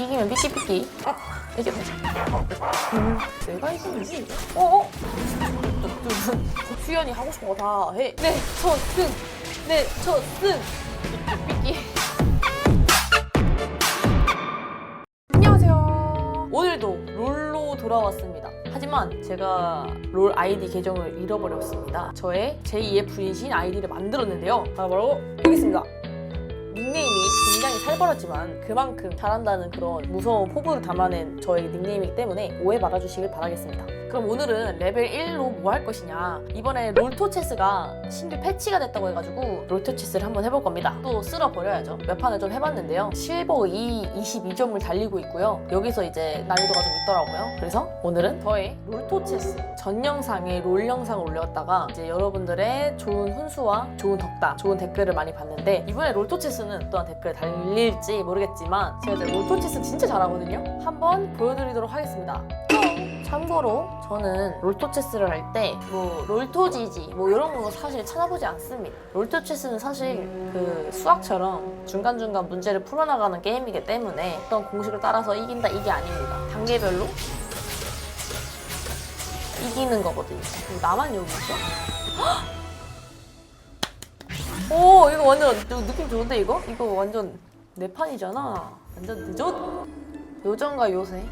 이기면 삐끼삐끼. 아, 이게 뭐지? 음, 내가 이기는지? 어? 어? 수연이 하고 싶은 거 다 해. 네, 저 승. 네, 저 승. 삐끼삐끼. 안녕하세요. 오늘도 롤로 돌아왔습니다. 하지만 제가 롤 아이디 계정을 잃어버렸습니다. 저의 제2의 분신 아이디를 만들었는데요. 바로 바로 여기 있습니다. 살벌하지만 그만큼 잘한다는 그런 무서운 포부를 담아낸 저의 닉네임이기 때문에 오해 말아주시길 바라겠습니다. 그럼 오늘은 레벨 1로 뭐 할 것이냐 이번에 롤토 체스가 신규 패치가 됐다고 해가지고 롤토 체스를 한번 해볼 겁니다. 또 쓸어 버려야죠. 몇 판을 좀 해봤는데요. 실버 2 22점을 달리고 있고요. 여기서 이제 난이도가 좀 있더라고요. 그래서 오늘은 저의 롤토 체스 전 영상에 롤 영상을 올렸다가 이제 여러분들의 좋은 훈수와 좋은 덕담, 좋은 댓글을 많이 봤는데 이번에 롤토 체스는 또한 댓글 달릴지 모르겠지만 제가 이제 롤토 체스 진짜 잘하거든요. 한번 보여드리도록 하겠습니다. 참고로 저는 롤토 체스를 할 때 뭐 롤토지지 뭐 이런 거 사실 찾아보지 않습니다. 롤토 체스는 사실 그 수학처럼 중간중간 문제를 풀어나가는 게임이기 때문에 어떤 공식을 따라서 이긴다 이게 아닙니다. 단계별로 이기는 거거든요. 나만 여기 있어? 헉! 오 이거 완전 느- 느낌 좋은데 이거? 이거 완전 내 판이잖아. 완전 늦었. 요정과 요새.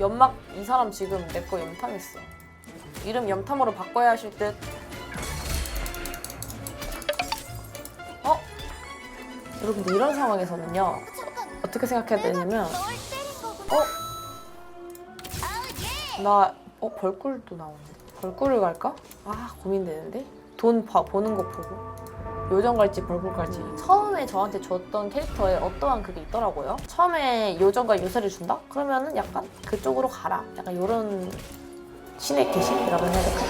연막 이 사람 지금 내 거 염탐했어. 이름 염탐으로 바꿔야 하실 듯. 어? 여러분들 이런 상황에서는요. 어떻게 생각해야 되냐면 어? 나 어, 벌꿀도 나오는데. 벌꿀을 갈까? 아, 고민되는데. 돈 봐, 보는 거 보고. 요정 갈지 벌꿀 갈지. 처음에 저한테 줬던 캐릭터에 어떠한 그게 있더라고요. 처음에 요정과 요새를 준다? 그러면은 약간 그쪽으로 가라. 약간 요런 신의 계시라고 해야 될까?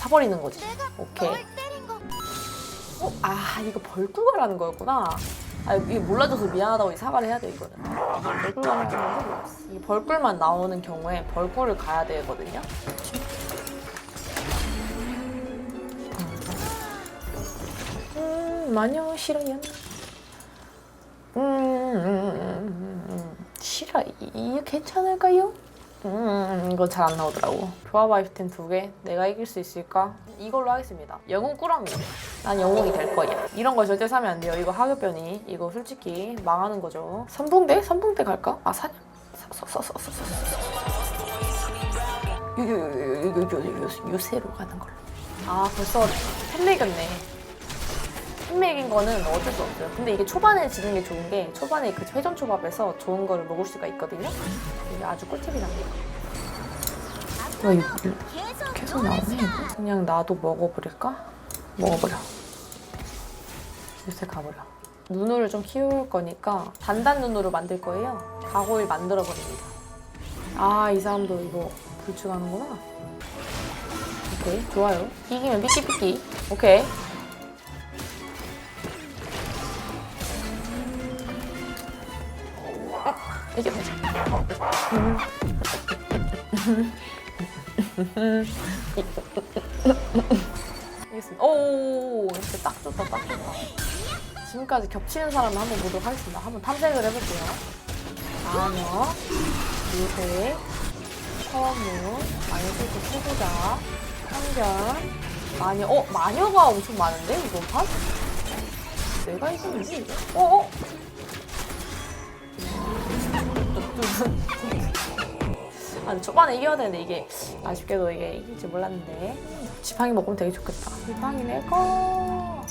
사버리는 거지. 오케이. 어? 아, 이거 벌꿀 가라는 거였구나. 아, 이게 몰라줘서 미안하다고 이 사과를 해야 돼, 이거는. 벌꿀 건데 몰랐어. 이 벌꿀만 나오는 경우에 벌꿀을 가야 되거든요. 마녀 싫어요. 음, 음, 음, 음, 싫어. 이게 괜찮을까요? 음, 이거 잘 안 나오더라고. 조합 아이템 두 개, 내가 이길 수 있을까? 이걸로 하겠습니다. 영웅 꾸러미. 난 영웅이 될 거야. 이런 거 절대 사면 안 돼요. 이거 하급변이. 이거 솔직히 망하는 거죠. 선봉대? 선봉대 갈까? 아, 사냥. 사, 사, 사, 사, 사, 사, 사, 요, 요, 요, 요, 요, 요, 요, 요, 요새로 가는 걸로. 아, 벌써 템맥이었네. 햄맥인 거는 어쩔 수 없어요. 근데 이게 초반에 지는 게 좋은 게 초반에 그 회전 초밥에서 좋은 거를 먹을 수가 있거든요. 이게 아주 꿀팁이랍니다. 와 이거 계속 나오네. 그냥 나도 먹어버릴까? 먹어버려. 요새 가버려. 눈으로 좀 키울 거니까 단단 눈으로 만들 거예요. 가고일 만들어 버립니다. 아 이 사람도 이거 불충하는구나. 오케이 좋아요. 이기면 삐끼삐끼. 오케이. 이게 뭐지? 알겠습니다. 오, 이렇게 딱 좋다, 딱 좋다. 지금까지 겹치는 사람을 한번 보도록 하겠습니다. 한번 탐색을 해볼게요. 마녀, 요새, 서원무, 마녀세트 최고자, 성견, 마녀, 어, 마녀가 엄청 많은데, 이번 판? 내가 이겼는지? 어, 어? 아, 근데 초반에 이겨야 되는데 이게 아쉽게도 이게 이길지 몰랐는데 지팡이 먹으면 되게 좋겠다. 지팡이 내거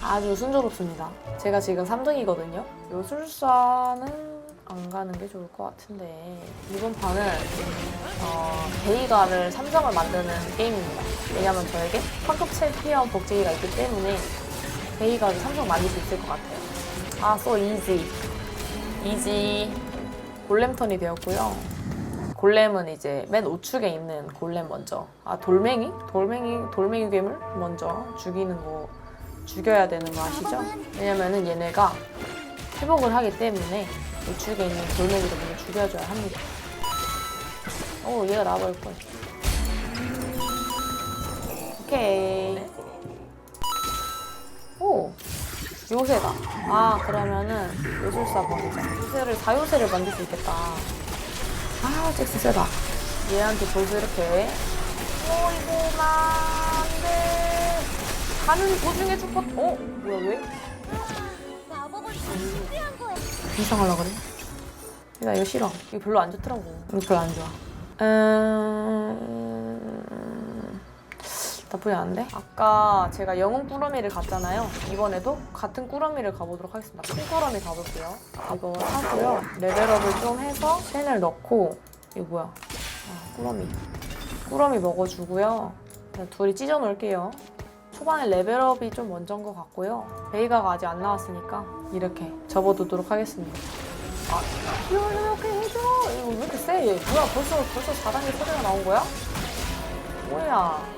아주 순조롭습니다. 제가 지금 3등이거든요. 요술사는 안 가는 게 좋을 것 같은데 이번 판은 어, 베이가를 3점을 만드는 게임입니다. 왜냐면 저에게 황급 챔피언 복제기가 있기 때문에 베이가를 3점 만들 수 있을 것 같아요. 아, so easy. 이지 골렘 턴이 되었고요. 골렘은 이제 맨 우측에 있는 골렘 먼저. 아 돌멩이? 돌멩이 돌멩이 괴물 먼저 죽이는 거 죽여야 되는 거 아시죠? 왜냐면은 얘네가 회복을 하기 때문에 우측에 있는 돌멩이를 먼저 죽여줘야 합니다. 오 얘가 나와버릴 걸. 오케이. 오 요새다. 아 그러면은 요술사 버리자. 요새를 4요새를 만들 수 있겠다. 아 잭스 세다. 얘한테 벌써 이렇게. 어이구 나 안돼. 가는 도중에 죽었. 어 뭐야 왜? 마법을 준비한 거야. 이상하려 그래? 나 이거 싫어. 이거 별로 안 좋더라고. 이거 별로 안 좋아. 음... 나쁘지 않은데? 아까 제가 영웅 꾸러미를 갔잖아요. 이번에도 같은 꾸러미를 가보도록 하겠습니다. 큰 꾸러미 가볼게요. 이거 사고요. 레벨업을 좀 해서 펜을 넣고 이거 뭐야? 아, 꾸러미. 꾸러미 먹어주고요. 둘이 찢어 놓을게요. 초반에 레벨업이 좀 먼저인 것 같고요. 베이가가 아직 안 나왔으니까 이렇게 접어두도록 하겠습니다. 아, 이렇게 해줘. 이거 왜 이렇게 세? 뭐야, 벌써, 벌써 4단계 소리가 나온 거야? 뭐야.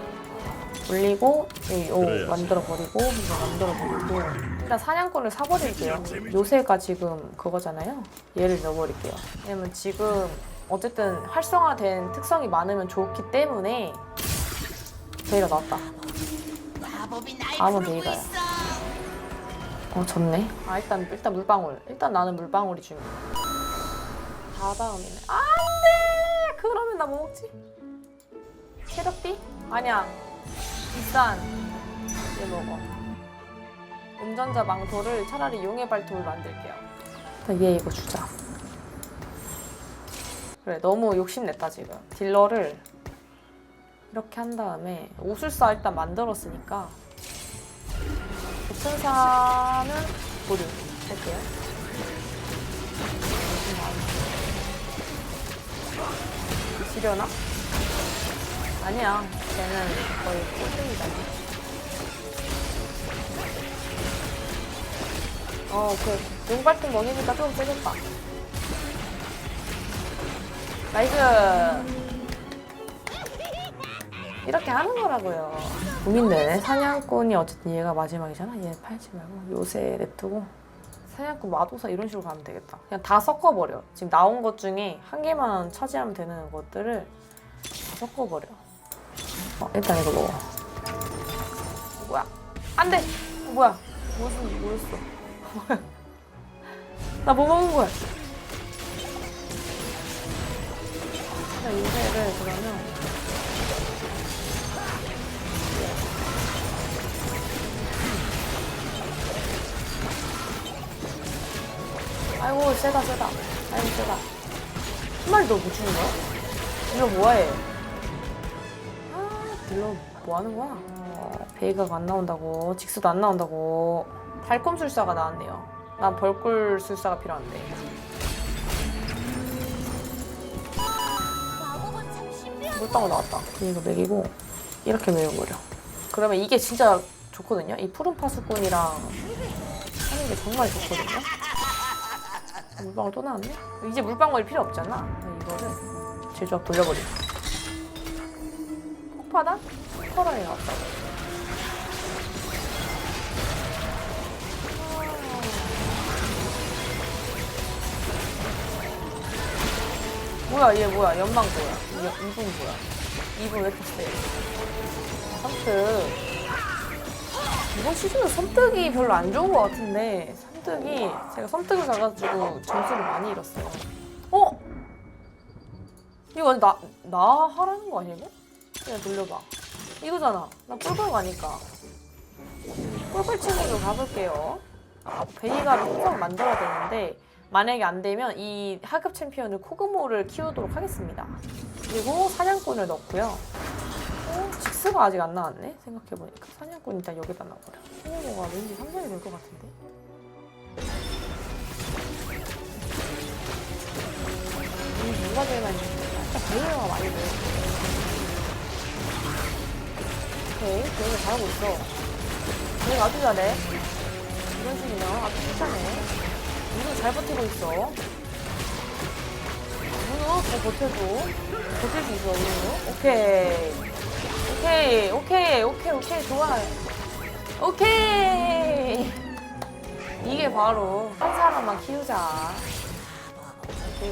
올리고, 이, 요, 그래야지. 만들어 버리고, 이거 만들어 버리고. 일단 사냥꾼을 사버릴게요. 요새가 지금 그거잖아요. 얘를 넣어버릴게요. 왜냐면 지금 어쨌든 활성화된 특성이 많으면 좋기 때문에 베이가 나왔다. 아무. 있어. 어, 졌네. 아, 일단, 일단 물방울. 일단 나는 물방울이 중요해. 다 다음이네. 안 돼! 그러면 나 뭐 먹지? 체력비? 아니야. 비싼. 얘 먹어. 운전자 망토를 차라리 용의 발톱을 만들게요. 일단 얘 이거 주자. 그래, 너무 욕심냈다, 지금. 딜러를 이렇게 한 다음에 오술사 일단 만들었으니까 급천사는 보류 할게요. 지려나? 아니야. 걔는 거의 꼴등이다. 어, 그 용발등 먹이니까 좀 세졌다. 나이스. 이렇게 하는 거라고요. 고민되네. 사냥꾼이 어쨌든 얘가 마지막이잖아. 얘 팔지 말고 요새 냅두고 사냥꾼 마도사 이런 식으로 가면 되겠다. 그냥 다 섞어버려. 지금 나온 것 중에 한 개만 차지하면 되는 것들을 다 섞어버려. 어, 일단 이거 먹어. 뭐야? 안 돼! 어, 뭐야? 무슨, 뭐였어? 뭐야? 나뭐 먹은 거야? 나 요새를 그러면 아이고 세다 세다 아이고 세다 한 마리 더못 주는 거야? 딜러 뭐해? 아 딜러 뭐 하는 거야? 어, 베이가가 안 나온다고 직수도 안 나온다고. 달콤 술사가 나왔네요. 난 벌꿀 술사가 필요한데. 마법은 참 신비한 물방울 나왔다. 이거 먹이고 이렇게 먹여버려. 그러면 이게 진짜 좋거든요? 이 푸른 파수꾼이랑 하는 게 정말 좋거든요? 물방울 또 나왔네? 이제 물방울이 필요 없잖아. 이거를 제조합 돌려버리고 폭파다? 나왔다 뭐야 얘 뭐야? 연방 뭐야. 이- 이분 뭐야? 이분 왜 이렇게 세? 섬뜩 이번 시즌은 섬뜩이 별로 안 좋은 것 같은데 섬뜩이 제가 섬뜩을 가가지고 점수를 많이 잃었어요. 어? 이거 나, 나 하라는 거 아니야 이거? 그냥 돌려봐 이거잖아 나 꿀꿀 가니까 친구로 가볼게요 베이가를 항상 만들어야 되는데 만약에 안 되면 이 하급 챔피언을 코그모를 키우도록 하겠습니다. 그리고 사냥꾼을 넣고요. 어, 직스가 아직 안 나왔네. 생각해보니까 사냥꾼 일단 여기다 넣어버려. 코그모가 왠지 삼성이 될 것 같은데. 이 누가 제일 많이 일단 베이가 많이 넣어. 오케이, 베이가 잘하고 있어. 베이가 아주 잘해. 이런 식이면 아주 괜찮네. 문우 잘 버티고 있어. 문우 잘 버텨줘. 버틸 수 있어, 문우. 오케이. 오케이, 오케이, 오케이, 오케이, 좋아. 오케이. 이게 바로 한 사람만 키우자. 오케이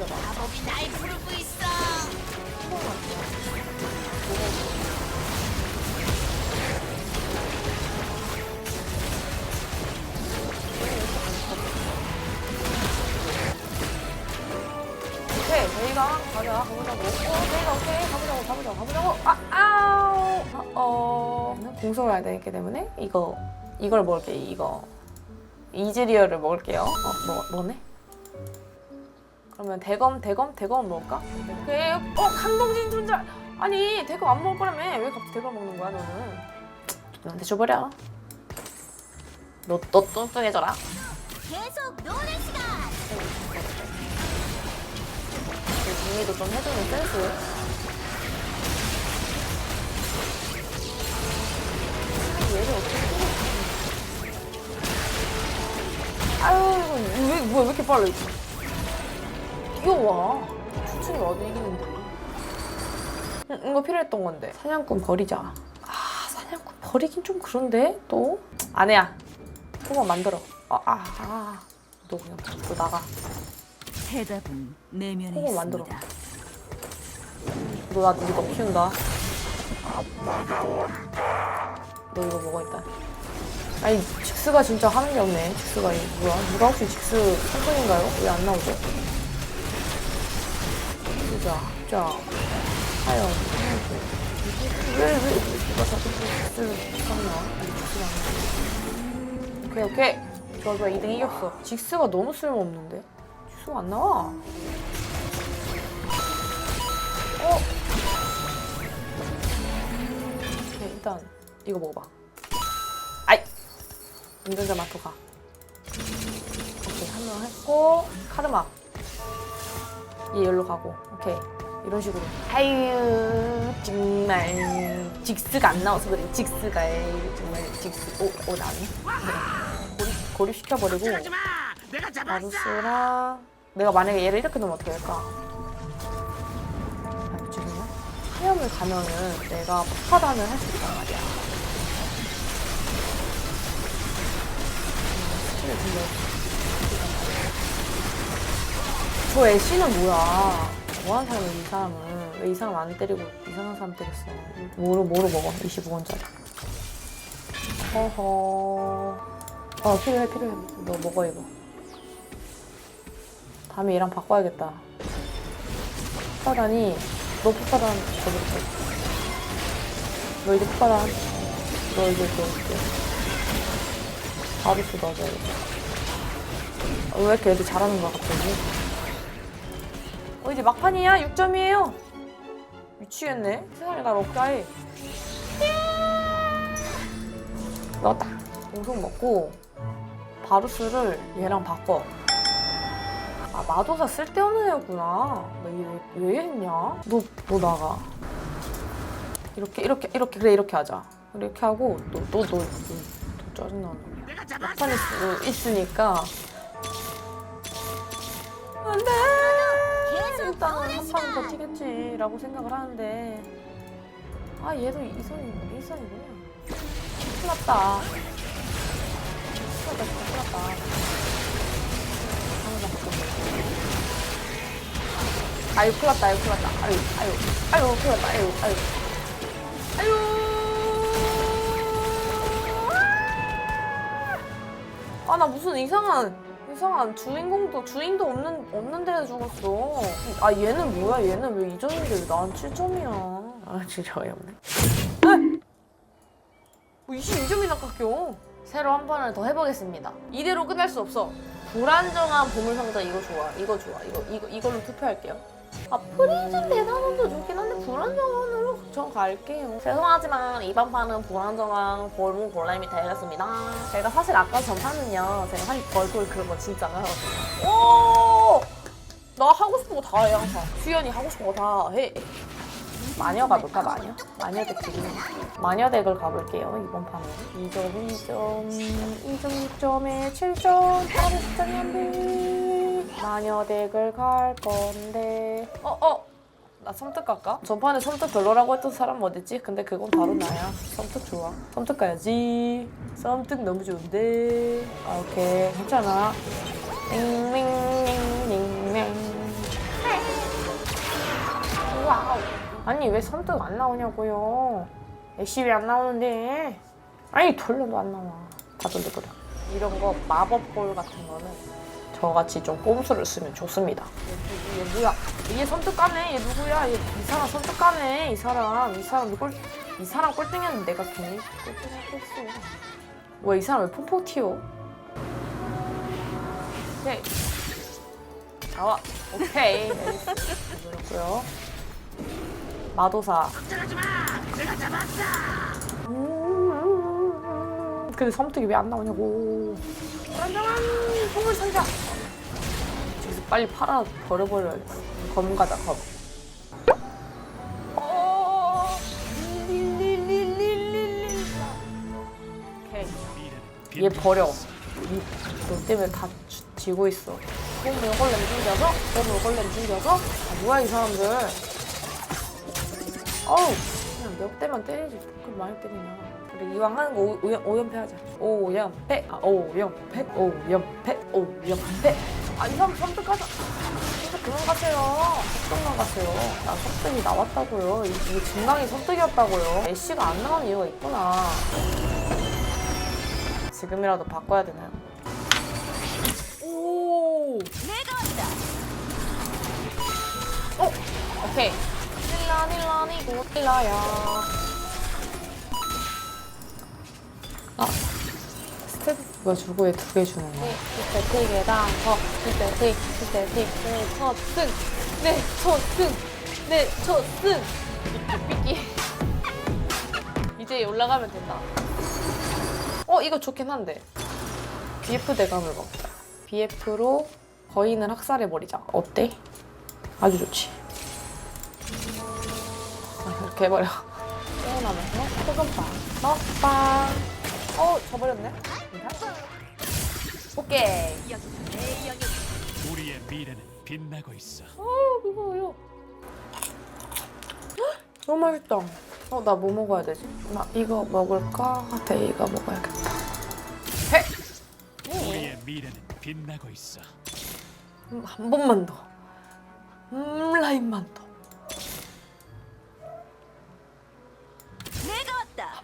가 나. 마법이 날 부르고 있어. 가보자 가자. 가보자고. 오케이 오케이. 가보자고 가보자고 가보자고. 아 아우 아, 어. 공성을 해야 되기 때문에 이거 이걸 먹을게 이거. 이즈리얼을 먹을게요. 어 뭐, 뭐네? 그러면 대검 대검 대검 먹을까? 오케이. 어 강동진 존재 아니 대검 안 먹을 거라며. 왜 갑자기 대검 먹는 거야 너는? 너한테 줘버려. 너너 뚱뚱해져라. 계속 노는 시간. 정리도 좀 해주는 센스. 아, 얘를 어떻게 뚫어? 아유, 이거 왜, 뭐야, 왜 이렇게 빨라, 이거. 귀여워. 추천이 와도 이기는데. 응, 이거 필요했던 건데. 사냥꾼 버리자. 아, 사냥꾼 버리긴 좀 그런데, 또? 아내야. 그거 만들어. 아, 아, 아. 너 그냥, 너 나가. 해답은 내면에 그거 만들어. 있습니다. 너나 이거 키운다. 너 이거 먹어 일단. 아니 직스가 진짜 하는 게 없네. 직스가 이 뭐야? 누가 혹시 직스 선생인가요? 왜 안 나오죠? 보자, 자, 하연. 왜왜 누가 자꾸 직스를 샀나? 아니 직스가 안 나와. 오케이 오케이. 좋아 좋아 2등 이겼어. 직스가 너무 쓸모없는데. 직스가 안 나와. 어? 오케이, 일단 이거 먹어봐. 아이! 운전자 마토 가. 오케이, 한 명 했고, 카르마. 얘 열로 가고, 오케이. 이런 식으로. 아유, 정말. 직스가 안 나와서 그래, 직스가. 에이, 정말 직스. 오, 오, 나네. 고립, 고립시켜버리고. 마루스랑. 내가 만약에 얘를 이렇게 놓으면 어떻게 할까? 아, 미치겠네. 하염을 가면은 내가 폭파단을 할 수 있단 말이야. 음, 스킬을 근데 저 애쉬는 뭐야? 뭐하는 사람이야 이 사람은? 왜 이 사람 안 때리고 이상한 사람 때렸어? 뭐로 뭐로 먹어? 25원짜리. 허허. 어 필요해 필요해. 너 먹어 이거. 다음에 얘랑 바꿔야겠다. 폭파단이 너 폭파단 저기 있어. 너 이제 폭파단. 너 이제 저 이제 바루스 넣어줘야겠다. 어, 왜 이렇게 애들 잘하는 거야 갑자기? 어 이제 막판이야 6점이에요. 미치겠네. 세상에 날 억까해. 넣었다. 공속 먹고 바루스를 얘랑 바꿔. 아 마도사 쓸데없는 애였구나. 너얘왜 왜 했냐? 너 너 나가. 이렇게 이렇게 이렇게 그래 이렇게 하자. 이렇게 하고 너너너너 짜증 나는 놈이야. 막판에 있- 있으니까 안돼. 일단은 한 판은 버티겠지 라고 생각을 하는데 아 얘도 이선이 일선이구나. 큰일 났다. 큰일 났다. 큰일 났다. 아유 큰일 났다 아유 큰일 났다. 아유 아유 아유 큰일 났다 아유 아유. 아유. 아 나 무슨 이상한 이상한 주인공도 주인도 없는 없는 데에 죽었어. 아 얘는 뭐야? 얘는 왜 2점인데 왜난 7점이야? 아 진짜 어이없네. 뭐 22점이나 깎여 새로 한 번을 더 해보겠습니다. 이대로 끝날 수 없어. 불안정한 보물상자 이거 좋아 이거 좋아. 이거 이거 이걸로 투표할게요. 아 프리즌 대단원도 좋긴 한데 불안정한으로 전 갈게요. 죄송하지만 이번 판은 불안정한 골목 골라임이 되겠습니다. 제가 사실 아까 전 판은요 제가 사실 벌골 그런 거 진짜 안 하거든요. 오! 나 하고 싶은 거 다 해 항상. 수연이 하고 싶은 거 다 해 마녀 가볼까 마녀? 마녀 덱 지금 마녀 덱을 가볼게요 이번 판은. 2점 2점 2점 6점에 7점 8점이 안돼 마녀 덱을 갈 건데. 어 어 나 섬뜩 갈까? 전판에 섬뜩 별로라고 했던 사람 어딨지? 근데 그건 바로 나야. 섬뜩 좋아. 섬뜩 가야지. 섬뜩 너무 좋은데. 아, 오케이. 괜찮아. 링링 아니 왜 선뜻 안 나오냐고요. 애쉬 왜 안 나오는데? 아니 돌려도 안 나와. 다 돌려버려. 이런 거 마법볼 같은 거는 저같이 좀 꼼수를 쓰면 좋습니다. 얘, 얘 뭐야? 얘 선택가네. 얘 누구야? 얘, 이 사람 선택가네. 이 사람. 이 사람 꼴, 이 사람 꼴등이었는데 내가 괜히 꼴등했겠어. 뭐야 이 사람 왜 퐁퐁 튀어? 오케이. 나와. 오케이. 그렇고요. 마도사. 음, 근데 섬뜩이 왜 안 나오냐고. 짠짠! 선물 상자! 저기서 빨리 팔아 버려버려야겠어. 검 가자, 검. 어, 릴릴릴릴릴릴. 오케이. 얘 버려. 이, 너 때문에 다 지- 지고 있어. 곰을 걸렘 숨겨서, 곰을 걸렘 숨겨서. 아, 뭐야, 이 사람들. 어우, 그냥 몇 대만 때리지. 그걸 많이 때리냐. 우리 이왕 하는 거 오, 오연, 오연패 하자. 오연패, 아, 오연패, 오연패, 오연패. 아, 이 사람. 선택 그만 가세요. 속도만 가세요. 나 속등이 나왔다고요. 이- 이게 진강이 선택이었다고요. 애쉬가 안 나온 이유가 있구나. 지금이라도 바꿔야 되나요? 오! 내가 왔다. 어! 오케이. 닐라 닐라니고 닐라야. 아. 스텝 이거 주고 얘 두 개 주는 거야. 스태틱에다 더 스태틱 스태틱 네, 첫 승. 네, 첫 승. 네, 첫 승. 삐끼. 이제 올라가면 된다. 어, 이거 좋긴 한데. BF 대감을 먹자. BF로 거인을 학살해버리자. 어때? 아주 좋지. 아, 이렇게 해버려. 깨어나면서 소금빵, 먹빵. 어, 져버렸네. 오케이. 우리의 미래는 빛나고 있어. 어, 그거요. 너무 맛있다. 어, 나 뭐 먹어야 되지? 나 이거 먹을까? 데이가 먹어야겠다. 해! 우리의 미래는 빛나고 있어. 음, 한 번만 더. 음, 라인만 더.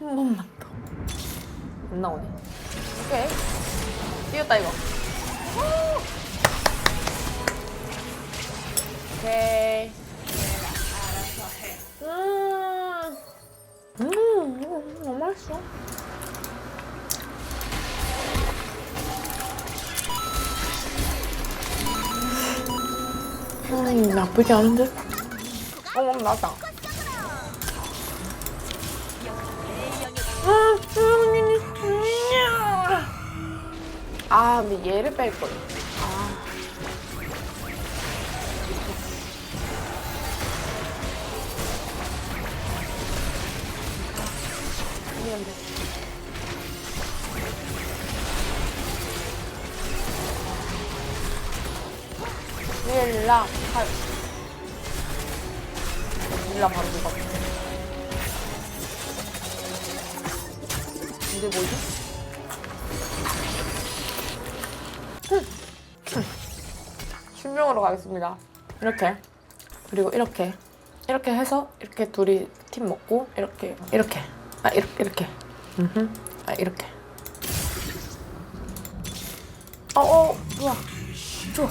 한 번만 더. 안 나오네. 오케이. 뛰었다, 이거. 후! 오케이. 음. 음, 너무 맛있어. 음, 나쁘지 않은데? 어, 음, 나다. 아, 근데 얘를 뺄 걸. 신명으로 가겠습니다. 이렇게. 그리고 이렇게. 이렇게 해서 이렇게 둘이 팀 먹고 이렇게. 이렇게. 아 이렇게 이렇게. 아 이렇게. 어어 좋아. 좋아.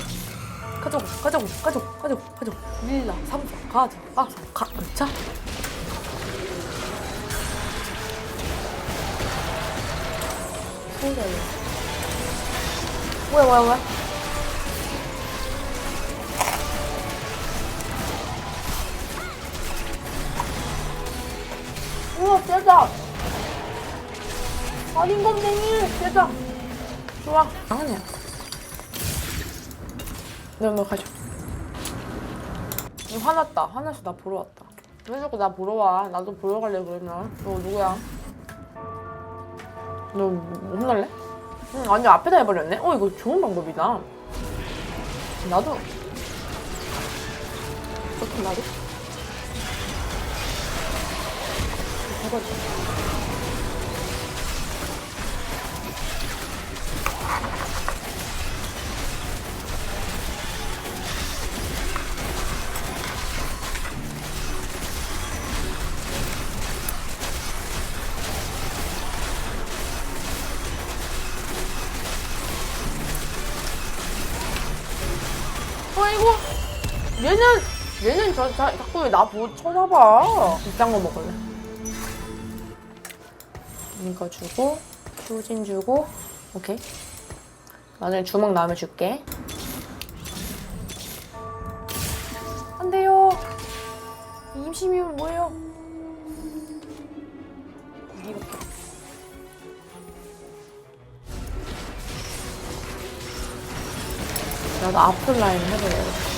가져고 가져고 가져고 가져고 가져고 릴라 삼성 가져 가서 가자. 소리야 뭐야 뭐야 뭐야? 우와 세다. 아닌 건데 세다. 좋아. 아니야. 너너 가져. 너 화났다. 화나서 나 보러 왔다. 왜 자꾸 나 보러 와? 나도 보러 갈래 그러면. 너 누구야? 너 뭐, 혼날래? 응 완전 앞에다 해버렸네? 어 이거 좋은 방법이다. 나도. 어떻게 나도 해보자 저, 자, 자꾸 왜나 보고 쳐다봐? 비싼 거 먹을래. 이거 주고 휴진 주고 오케이. 나중에 주먹 나오면 줄게. 안 돼요. 임시미면 뭐예요? 이렇게. 나도 앞플 라인 응,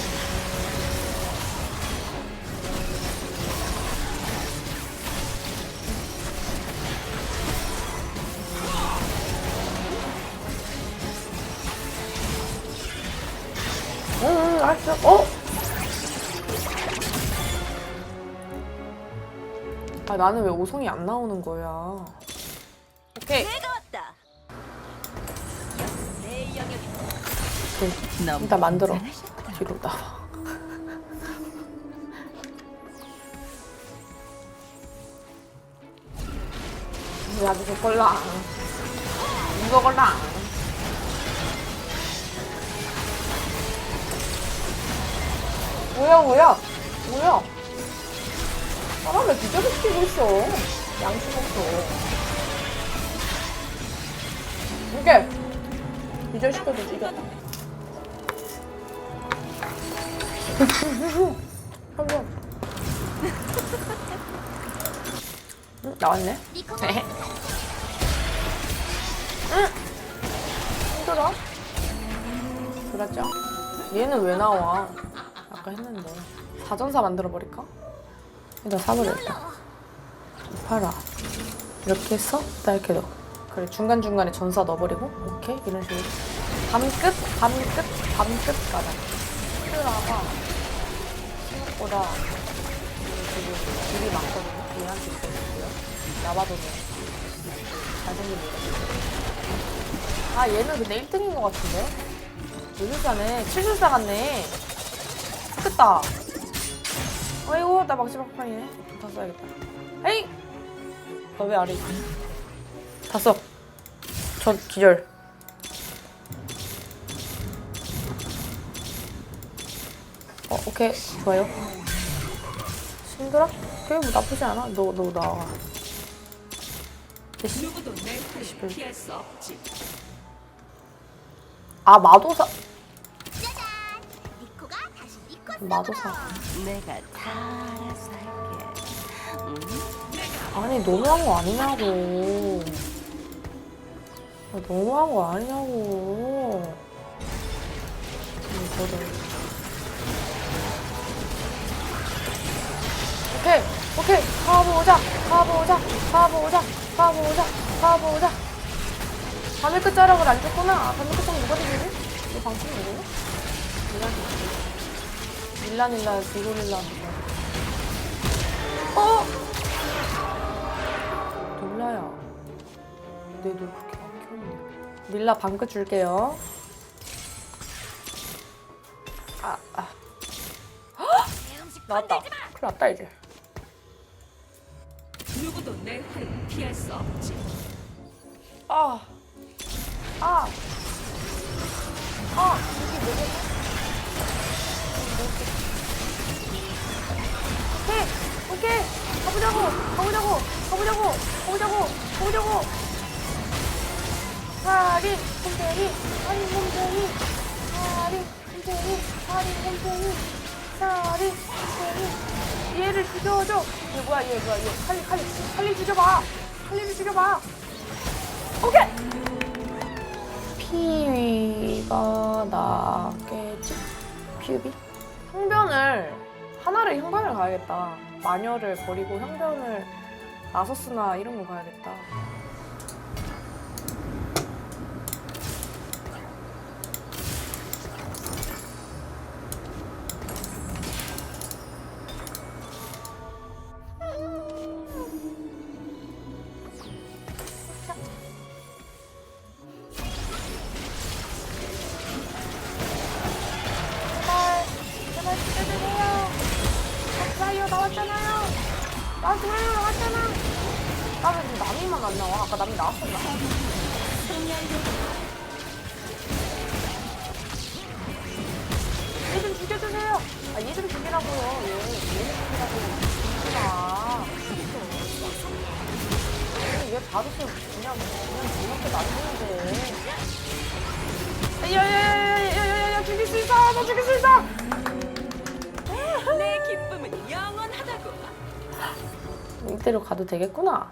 아, 나는 왜 오성이 안 나오는 거야? 오케이. 내가 왔다. 내 영역이 오케이. 너무 일단 만들어. 뒤로 나와. 나도 저걸랑. 이거 걸랑. 뭐야, 뭐야? 뭐야? 사람을 기절시키고 있어. 양심 없어. 이게 기절시켜도 이겼다. 한번. 응, 나왔네. 니코가 힘들어? 그렇죠? 얘는 왜 나와? 아까 했는데. 사전사 만들어 버릴까? 일단 사버렸다. 팔아. 이렇게 딱 이렇게 넣어. 그래, 중간중간에 전사 넣어버리고, 오케이? 이런 식으로. 밤끝, 밤끝, 밤끝 가자. 히드라가 생각보다 지금 딜이 많거든요. 얘한테 있어주고요. 나바도는 잘생긴 얘가. 아 얘는 근데 1등인 것 같은데? 요술사네 7술사 같네 좋겠다 아이고 나 막지 막판이네 다 써야겠다. 에이! 너 왜 아래 있지? 다써. 전 기절. 어 오케이. 좋아요. 힘들어? 오케이 뭐 나쁘지 않아? 너 너 나와. 누구도 내 피할 수 없지. 아 마도사 니코 마도사 내가 다 알아서 할게. 아니 너무한 거 아니냐고. 아, 너무한 거 아니냐고. 이거를 오케이 오케이. 가보자 가보자 가보자 가보자 가보자. 밤의 끝자락을 안 줬구나. 밤의 끝자락 누가 되지? 이 방송 누구냐? 밀란 비고릴라. 어? 놀라야 내눈 그렇게 안 키웠네 릴라 방긋 줄게요. 아, 아. 내 음식 나왔다. 큰일 났다 이제. 누구도 내 피할 수 없지. 아, 아, 아, 이게 왜 오케이, 오케이, 가보자고, 가보자고, 가보자고, 가보자고, 가보자고. 파리, 곰탱이, 파리, 곰탱이, 파리, 곰탱이, 파리, 곰탱이, 파리, 곰탱이. 얘를 죽여줘. 얘 뭐야, 얘 뭐야, 얘 칼리, 칼리, 칼리 죽여봐. 칼리를 죽여봐. 오케이. 피위가 나겠지? 피우비? 형변을 하나를 형변을 가야겠다. 마녀를 버리고 형변을 나서스나 이런 거 가야겠다. 이대로 가도 되겠구나.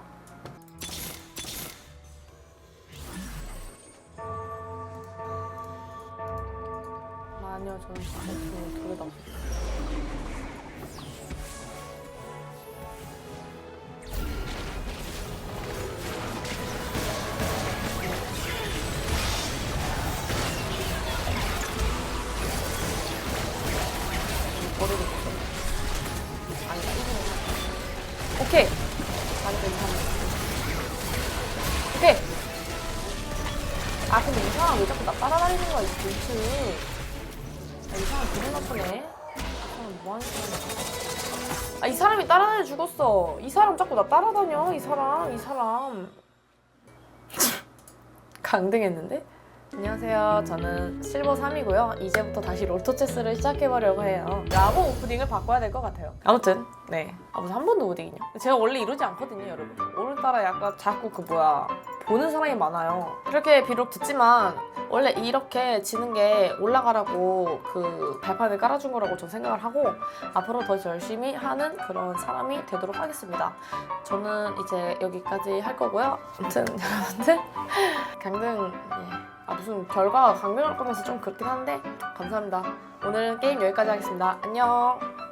뭐 하는 사람이야. 아, 이 사람이 따라다녀 죽었어. 이 사람 자꾸 나 따라다녀, 이 사람, 이 사람. 강등했는데? 안녕하세요. 저는 실버 3이고요. 이제부터 다시 롤토 체스를 시작해보려고 해요. 라보 오프닝을 바꿔야 될 것 같아요. 아무튼, 네. 아, 무슨 한 번도 못 이기냐? 제가 원래 이러지 않거든요, 여러분. 오늘따라 약간 자꾸 그 뭐야. 보는 사람이 많아요. 그렇게 비록 듣지만, 원래 이렇게 지는 게 올라가라고 그 발판을 깔아준 거라고 저 생각을 하고, 앞으로 더 열심히 하는 그런 사람이 되도록 하겠습니다. 저는 이제 여기까지 할 거고요. 아무튼, 여러분들. 강등, 예. 아, 무슨 결과가 강등할 거면서 좀 그렇긴 한데, 감사합니다. 오늘은 게임 여기까지 하겠습니다. 안녕.